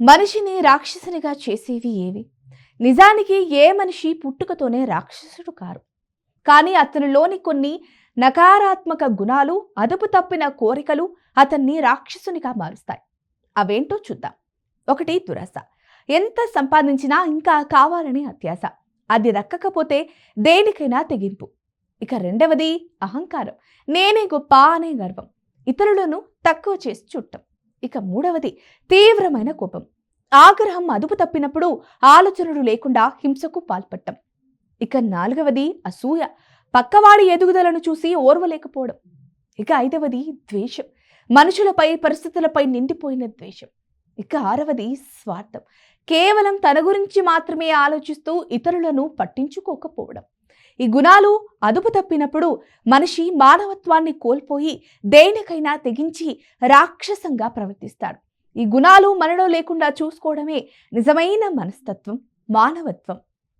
మనిషిని రాక్షసునిగా చేసేవి ఏవి? నిజానికి ఏ మనిషి పుట్టుకతోనే రాక్షసుడు కారు. కానీ అతనిలోని కొన్ని నకారాత్మక గుణాలు అదుపు తప్పిన కోరికలు అతన్ని రాక్షసునిగా మారుస్తాయి. అవేంటో చూద్దాం. ఒకటి దురాశ. ఎంత సంపాదించినా ఇంకా కావాలని అత్యాశ. అది దక్కకపోతే దేనికైనా తెగింపు. ఇక రెండవది అహంకారం. నేనే గొప్ప అనే గర్వం. ఇతరులను తక్కువ చేసి చుట్టం ఇక మూడవది తీవ్రమైన కోపం. ఆగ్రహం అదుపు తప్పినప్పుడు ఆలోచనలు లేకుండా హింసకు పాల్పట్టం ఇక నాలుగవది అసూయ. పక్కవాడి ఎదుగుదలను చూసి ఓర్వలేకపోవడం. ఇక ఐదవది ద్వేషం. మనుషులపై పరిస్థితులపై నిండిపోయిన ద్వేషం. ఇక ఆరవది స్వార్థం. కేవలం తన గురించి మాత్రమే ఆలోచిస్తూ ఇతరులను పట్టించుకోకపోవడం. ఈ గుణాలు అదుపు తప్పినప్పుడు మనిషి మానవత్వాన్ని కోల్పోయి దేనికైనా తెగించి రాక్షసంగా ప్రవర్తిస్తాడు. ఈ గుణాలు మనలో లేకుండా చూసుకోవడమే నిజమైన మనస్తత్వం మానవత్వం.